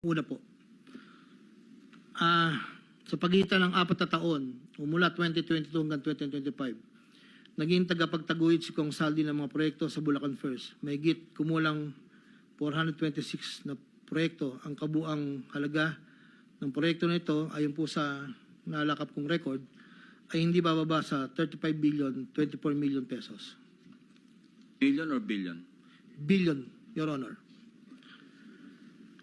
Una po. Ah, sa pagitan ng apat na taon, mula 2022 hanggang 2025, naging tagapagtaguyod si Kong Saldi ng mga proyekto sa Bulacan First. May git kumulang 426 na proyekto. Ang kabuang halaga ng proyekto na ito, ayon po sa nalakap kong record, ay hindi bababa sa 35 billion 24 million pesos. Billion or billion? Billion, Your Honor.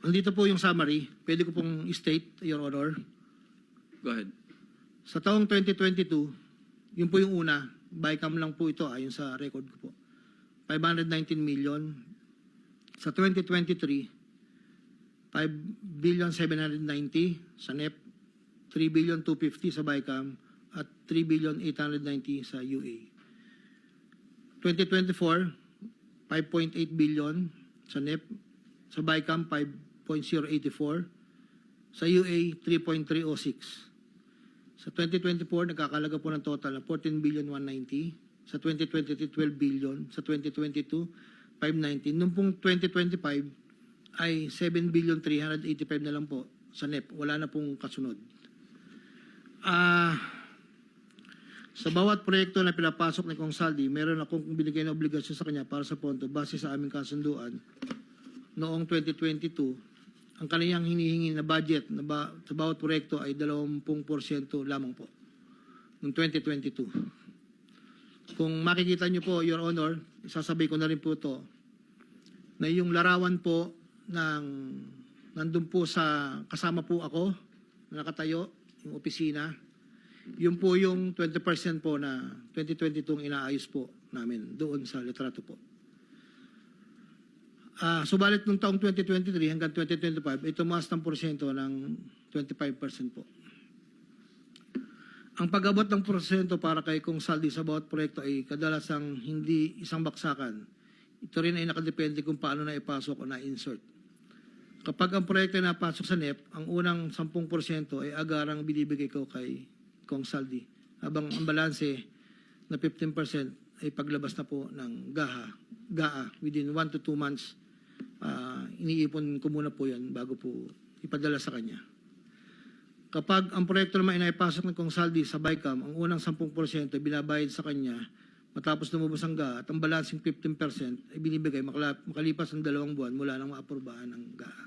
Andito po yung summary. Pwede ko pong state, Your Honor. Go ahead. Sa taong 2022, yun po yung una, bycam lang po ito ayon sa record ko po. 519 million. Sa 2023, 5 billion 790 sa NEP, 3 billion 250 sa bycam, at 3 billion 890 sa UA. 2024, 5.8 billion sa NEP, sa BICAM 5 0.084. Sa UA, 3.306. Sa 2024, nagkakalaga po ng total na 14 billion 190. Sa 2023, 12 billion. Sa 2022, 519. Noong pong 2025, ay 7 billion 385 na lang po sa NEP. Wala na pong kasunod. Ah... Uh, sa bawat proyekto na pinapasok ni Kong Saldi, meron akong binigay na obligasyon sa kanya para sa pondo base sa aming kasunduan noong 2022 ang kaniyang hinihingi na budget na ba, sa bawat proyekto ay 20% lamang po noong 2022. Kung makikita niyo po, Your Honor, isasabay ko na rin po ito, na yung larawan po ng nandun po sa kasama po ako na nakatayo, yung opisina, yun po yung 20% po na 2022 ang inaayos po namin doon sa litrato po. Ah, subalit nung taong 2023 hanggang 2025, ito tumaas ng porsyento ng 25% po. Ang pag-abot ng porsyento para kay Kung Saldi sa bawat proyekto ay kadalasang hindi isang baksakan. Ito rin ay nakadepende kung paano na ipasok o na-insert. Kapag ang proyekto ay napasok sa NEP, ang unang 10% ay agarang binibigay ko kay Kong Saldi. Habang ang balanse na 15% ay paglabas na po ng GAHA, GAA within 1 to 2 months. Iniipon ko muna po yan bago po ipadala sa kanya. Kapag ang proyekto naman ay naipasok ng Kong Saldi sa BICAM, ang unang 10% ay binabayad sa kanya matapos lumabas ang GAA at ang balancing 15% ay binibigay makalipas ng dalawang buwan mula nang maaprubahan ng GAA.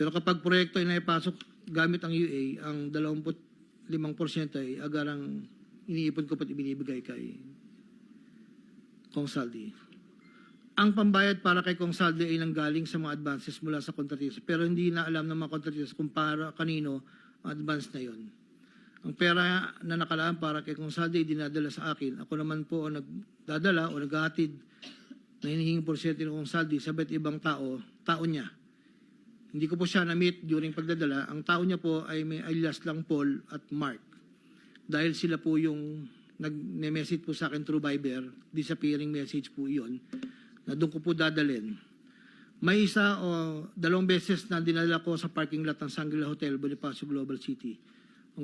Pero kapag proyekto ay naipasok gamit ang UA, ang 25% ay agarang iniipon ko pati binibigay kay Kong Saldi. Ang pambayad para kay Kong Saldi ay nanggaling sa mga advances mula sa kontratista pero hindi na alam ng mga kontratista kung para kanino advance na yon. Ang pera na nakalaan para kay Kong Saldi ay dinadala sa akin. Ako naman po ang nagdadala o naghahatid na hinihingi porsyento ng Kong Saldi sa iba't ibang tao, tao niya. Hindi ko po siya na-meet during pagdadala. Ang tao niya po ay may alias lang Paul at Mark. Dahil sila po yung nag-message po sa akin through Viber, disappearing message po iyon, na doon ko po dadalhin. May isa o dalawang beses na dinala ko sa parking lot ng Sangrila Hotel, Bonifacio Global City.